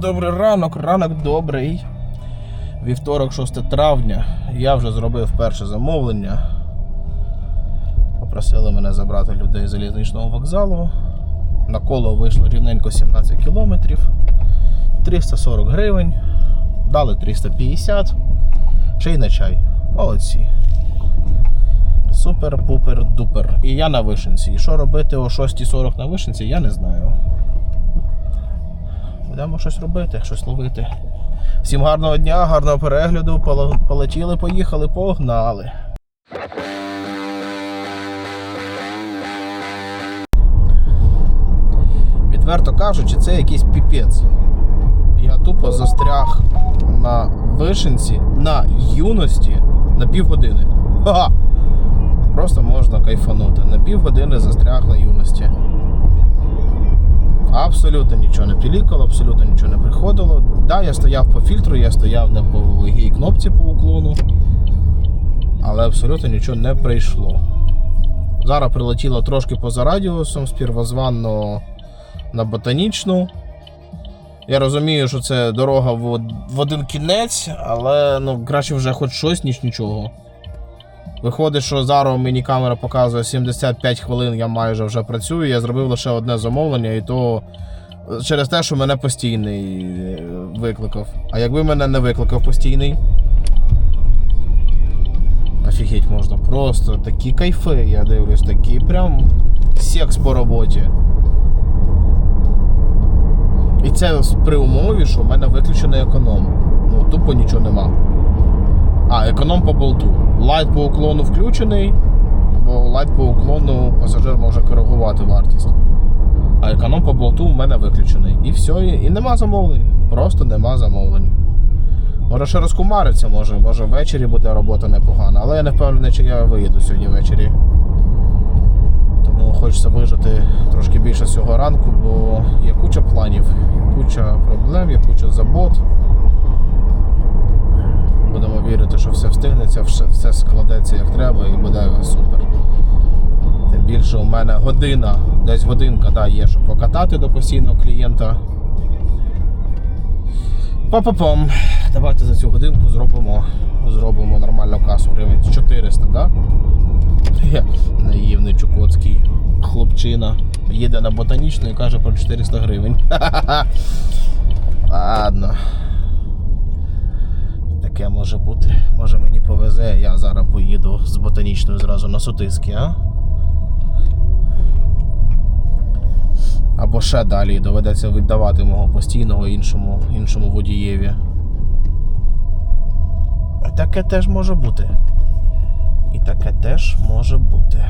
Добрий ранок, ранок добрий. Вівторок, 6 травня. Я вже зробив перше замовлення. Попросили мене забрати людей з залізничного вокзалу. На коло вийшло рівненько 17 кілометрів. 340 гривень. Дали 350. Ще й на чай. Молодці. Супер-пупер-дупер. І я на вишенці. І що робити о 6.40 на вишенці, я не знаю. Будемо щось робити, щось ловити. Всім гарного дня, гарного перегляду. Полетіли, поїхали, погнали. Відверто кажучи, це якийсь піпець. Я тупо застряг на вишенці на юності на півгодини. Ха! Просто можна кайфанути. На півгодини застряг на юності. Абсолютно нічого не пілікало, абсолютно нічого не приходило. Да, я стояв по фільтру, я стояв не по гій кнопці по уклону, але абсолютно нічого не прийшло. Зараз прилетіло трошки поза радіусом з первозванного на ботанічну. Я розумію, що це дорога в один кінець, але ну, краще вже хоч щось, ніж нічого. Виходить, що зараз мені камера показує 75 хвилин, я майже вже працюю. Я зробив лише одне замовлення, і то через те, що мене постійний е, викликав. А якби мене не викликав постійний. Офігеть можна. Просто такі кайфи, я дивлюсь, такі прям секс по роботі. І це при умові, що в мене виключений економ. Ну, тупо нічого нема. А, економ по болту. Лайт по уклону включений, бо лайт по уклону пасажир може коригувати вартість. А економ по болту в мене виключений. І все, і, і нема замовлень. Просто нема замовлень. Може ще розкумариться, може, може ввечері буде робота непогана, але я не впевнений, чи я виїду сьогодні ввечері. Тому хочеться вижити трошки більше цього ранку, бо є куча планів, є куча проблем, є куча забот. Будемо вірити, що все встигнеться, все, складеться як треба і буде супер. Тим більше у мене година, десь годинка да, є, щоб покатати до постійного клієнта. Па-па-пам. Давайте за цю годинку зробимо, зробимо нормальну касу гривень 400, так? Да? Наївний чукотський хлопчина їде на ботанічну і каже про 400 гривень. Ладно. Таке може бути. Може мені повезе, я зараз поїду з ботанічною зразу на сутиски, а? Або ще далі доведеться віддавати мого постійного іншому, іншому водієві. Таке теж може бути. І таке теж може бути.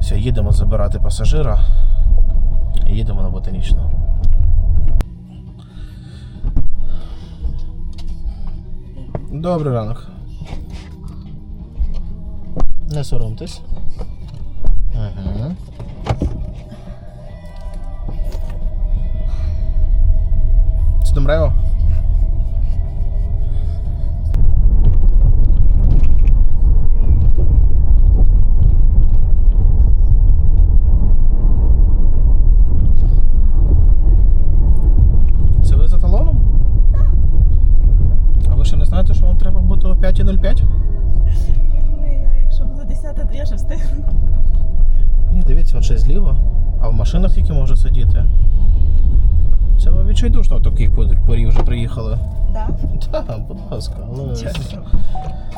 Все, їдемо забирати пасажира. Їдемо на ботанічну. Добрий ранок. Не соромтесь. Ага. Це Домрео? Ви відчайдушно в такий пор- порі вже приїхали. Да? Так, будь ласка, але Чесно.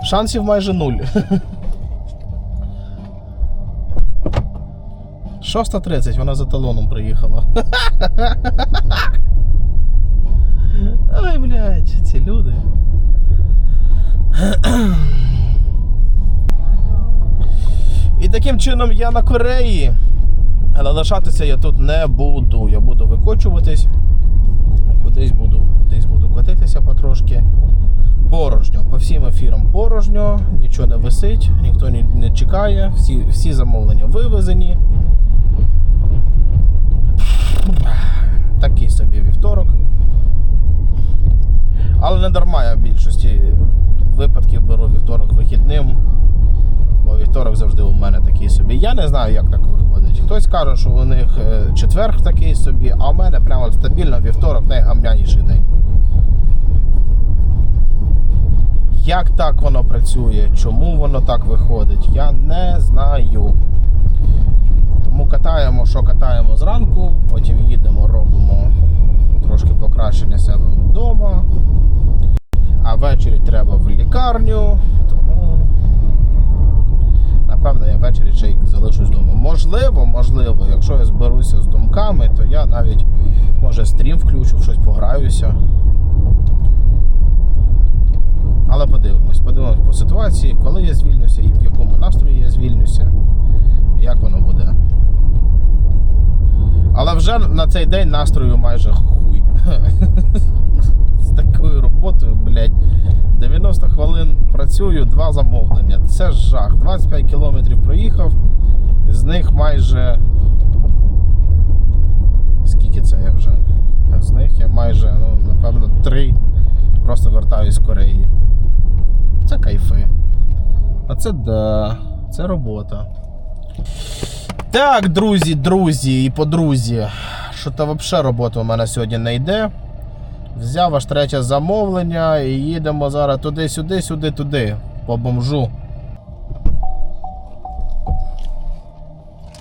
шансів майже нуль. 6.30, вона за талоном приїхала. Ой, блядь, ці люди. І таким чином я на Кореї. Але лишатися я тут не буду. Я буду викочуватись. Кудись буду, кудись буду котитися потрошки. Порожньо. По всім ефірам порожньо, нічого не висить, ніхто ні- не чекає, всі, всі замовлення вивезені. Такий собі вівторок. Але не дарма я в більшості випадків беру вівторок вихідним. Вівторок завжди у мене такий собі. Я не знаю, як так виходить. Хтось каже, що у них е, четверг такий собі, а у мене прямо стабільно вівторок найгамняніший день. Як так воно працює, чому воно так виходить, я не знаю. Тому катаємо, що катаємо зранку, потім їдемо, робимо трошки покращення себе вдома. А ввечері треба в лікарню, тому напевно я ввечері ще й залишусь вдома. Можливо, можливо, якщо я зберуся з думками, то я навіть може стрім включу, щось пограюся. Але подивимось, подивимось по ситуації, коли я звільнюся і в якому настрої я звільнюся, як воно буде. Але вже на цей день настрою майже хуй. Такою роботою, блядь, 90 хвилин працюю, два замовлення. Це ж жах. 25 кілометрів проїхав, з них майже. Скільки це я вже? З них я майже, ну, напевно, три просто вертаюсь з Кореї. Це кайфи. А це да, це робота. Так, друзі, друзі і подрузі. Що то взагалі робота у мене сьогодні не йде. Взяв аж третє замовлення і їдемо зараз туди-сюди, сюди-туди. По бомжу.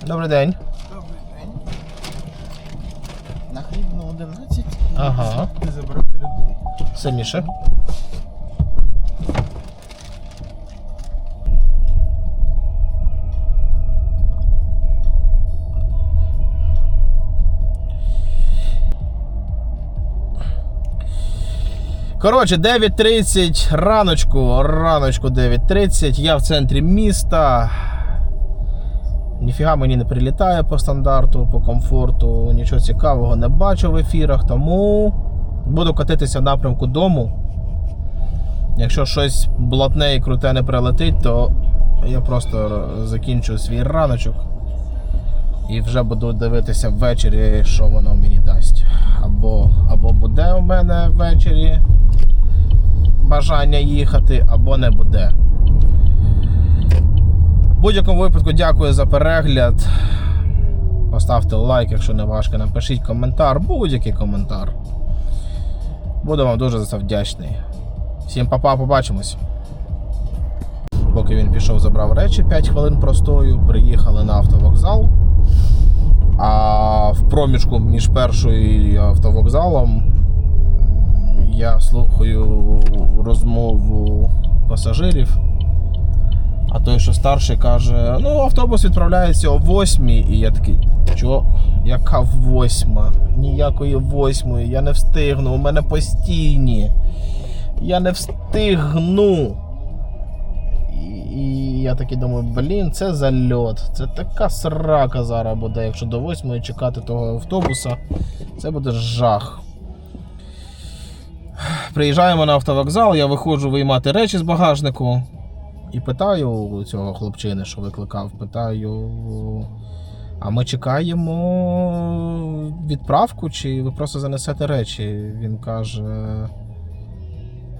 Добрий день. Добрий день. На хлібну 11 Ага. і забрати людей. Сильніше. Коротше, 9.30 раночку, раночку 9.30. Я в центрі міста. Ніфіга мені не прилітає по стандарту, по комфорту, нічого цікавого не бачу в ефірах, тому буду катитися в напрямку дому. Якщо щось блатне і круте не прилетить, то я просто закінчу свій раночок і вже буду дивитися ввечері, що воно мені дасть. Або, або буде у мене ввечері бажання їхати, або не буде. В будь-якому випадку дякую за перегляд. Поставте лайк, якщо не важко, напишіть коментар, будь-який коментар. Буду вам дуже за це вдячний. Всім па-па, побачимось. Поки він пішов, забрав речі 5 хвилин простою, приїхали на автовокзал. А в проміжку між першою і автовокзалом я слухаю розмову пасажирів. А той, що старший, каже: ну, автобус відправляється о 8 і я такий, що? Яка восьма? Ніякої восьмої, я не встигну, у мене постійні. Я не встигну. І, я такий думаю, блін, це зальот. Це така срака зараз буде, якщо до восьмої чекати того автобуса. Це буде жах. Приїжджаємо на автовокзал, я виходжу виймати речі з багажнику. І питаю цього хлопчини, що викликав, питаю. А ми чекаємо відправку, чи ви просто занесете речі? Він каже.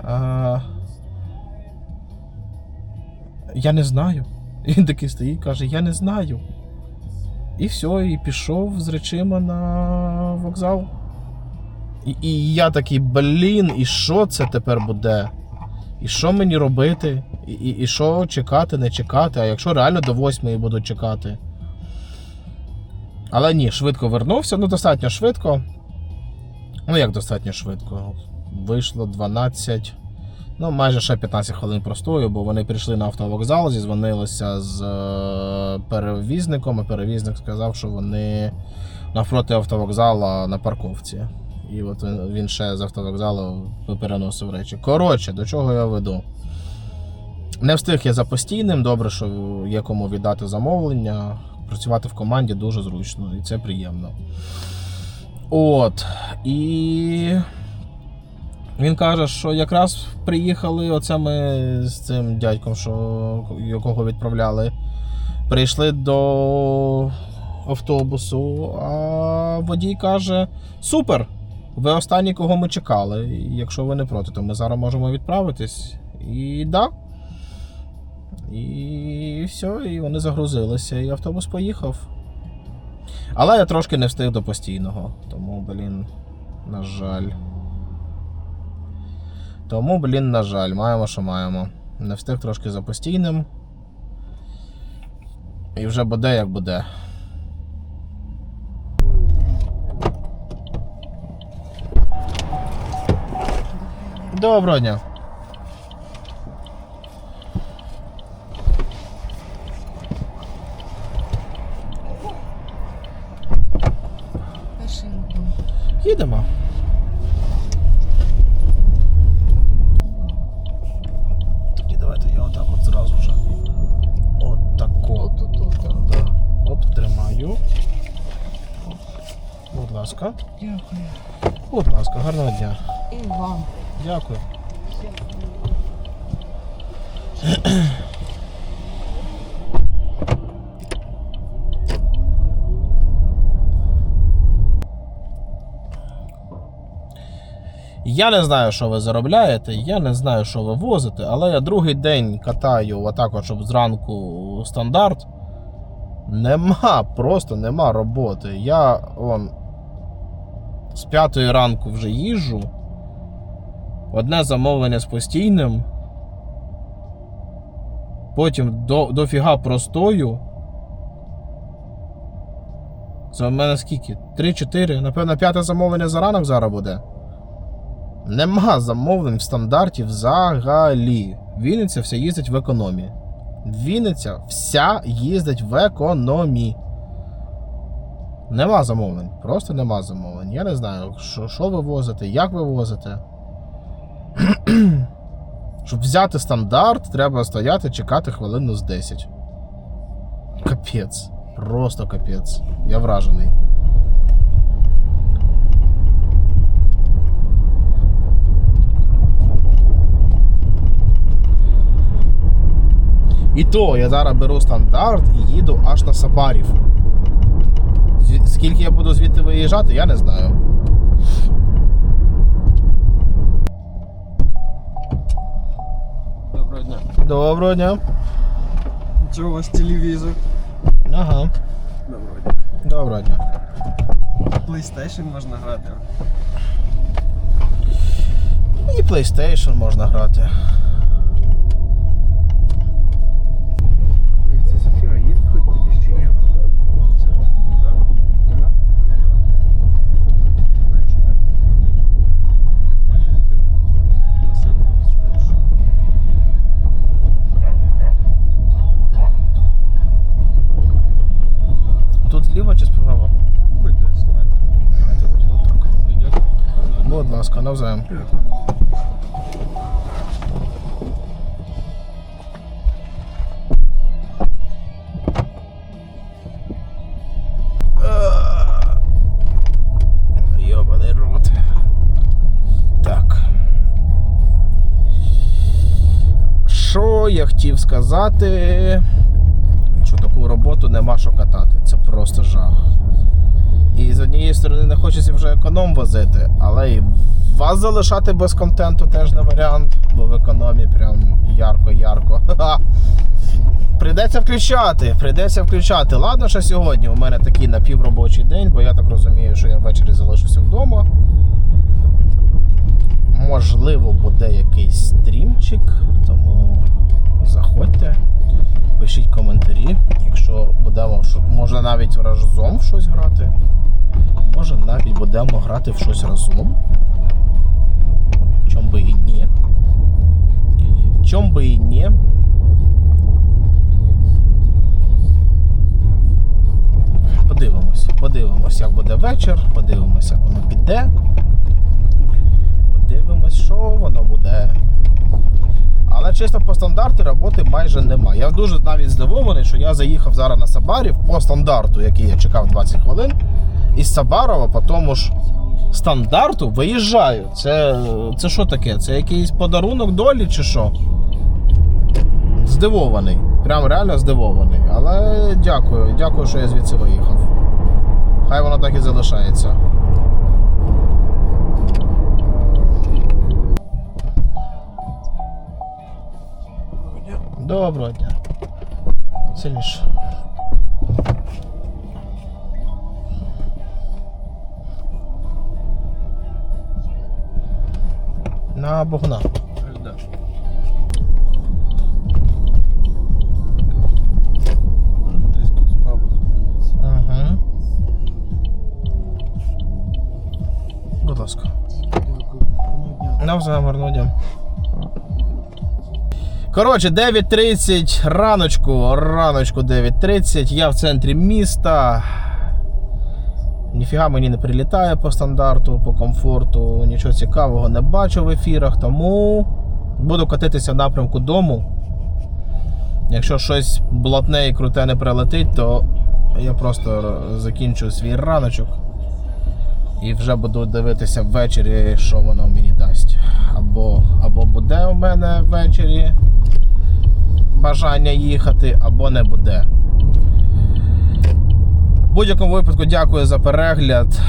А... Я не знаю. Він такий стоїть, і каже, я не знаю. І все, і пішов з речима на вокзал. І, і я такий, блін, і що це тепер буде? І що мені робити? І, і, і що чекати, не чекати, а якщо реально до восьмої буду чекати. Але ні, швидко вернувся, ну достатньо швидко. Ну як достатньо швидко? Вийшло 12. Ну, майже ще 15 хвилин простою, бо вони прийшли на автовокзал, зізвонилися з е, перевізником, і перевізник сказав, що вони навпроти автовокзала на парковці. І от він, він ще з автовокзалу переносив речі. Коротше, до чого я веду? Не встиг я за постійним, добре, що є кому віддати замовлення. Працювати в команді дуже зручно і це приємно. От. І він каже, що якраз приїхали, оце ми з цим дядьком, що, якого відправляли, прийшли до автобусу, а водій каже: Супер! Ви останні, кого ми чекали. І Якщо ви не проти, то ми зараз можемо відправитись. І да. І все, і вони загрузилися, і автобус поїхав. Але я трошки не встиг до постійного. Тому, блін, на жаль. Тому, блін, на жаль, маємо, що маємо. Не встиг трошки за постійним. І вже буде як буде. Доброго дня. Їдемо. Тоді давайте я отак от зразу вже. От тако. Да. Оп, тримаю. Будь ласка. Дякую. Будь ласка, гарного дня. І вам. Дякую. Я не знаю, що ви заробляєте, я не знаю, що ви возите, але я другий день катаю отак, от, щоб зранку стандарт. Нема, просто нема роботи. Я вон, з п'ятої ранку вже їжджу. Одне замовлення з постійним. Потім до, дофіга простою. Це в мене скільки? 3-4. Напевно, п'яте замовлення за ранок зараз буде. Нема замовлень в стандарті взагалі. Вінниця вся їздить в економі. Вінниця вся їздить в економі. Нема замовлень. Просто нема замовлень. Я не знаю, що, що ви возите, як ви возите. Щоб взяти стандарт, треба стояти, чекати хвилину з 10. Капець. Просто капець. Я вражений. І то я зараз беру стандарт і їду аж на Сабарів. Скільки я буду звідти виїжджати, я не знаю. Доброго дня. Чого у вас телевізор? Ага. Доброго дня. Доброго дня. PlayStation можна грати. І PlayStation можна грати. Ласка, навзаєм. Йобаний рот. Так. Що я хотів сказати? Що таку роботу нема що катати. Це просто жах. І з однієї сторони не хочеться вже економ возити, але і вас залишати без контенту теж не варіант, бо в економі прям ярко-ярко. Прийдеться включати, прийдеться включати. Ладно, що сьогодні у мене такий напівробочий день, бо я так розумію, що я ввечері залишуся вдома. Можливо, буде якийсь стрімчик, тому заходьте, пишіть коментарі, якщо будемо, може навіть разом в щось грати. Може навіть будемо грати в щось разом. Чом би і ні. Чом би і ні. Подивимось, подивимось, як буде вечір, подивимось, як воно піде. Подивимось, що воно буде. Але чисто по стандарту роботи майже немає. Я дуже навіть здивований, що я заїхав зараз на Сабарів по стандарту, який я чекав 20 хвилин. Із Сабарова по тому ж стандарту виїжджаю. Це, це що таке? Це якийсь подарунок долі чи що? Здивований. Прям реально здивований. Але дякую, дякую, що я звідси виїхав. Хай воно так і залишається. Доброго дня. Сильніше. На Богуна. Аж да. Десь тут справа зупиниться. Угу. Будь ласка. Навзаєм гарного дня. Коротше, 9.30 раночку, раночку 9.30. Я в центрі міста. Ніфіга мені не прилітає по стандарту, по комфорту. Нічого цікавого не бачу в ефірах, тому буду катитися в напрямку дому. Якщо щось блатне і круте не прилетить, то я просто закінчу свій раночок і вже буду дивитися ввечері, що воно мені дасть. Або, або буде у мене ввечері бажання їхати, або не буде. В будь-якому випадку дякую за перегляд.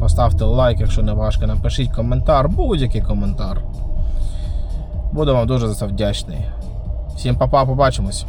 Поставте лайк, якщо не важко. Напишіть коментар, будь-який коментар. Буду вам дуже за це вдячний. Всім па-па, побачимось.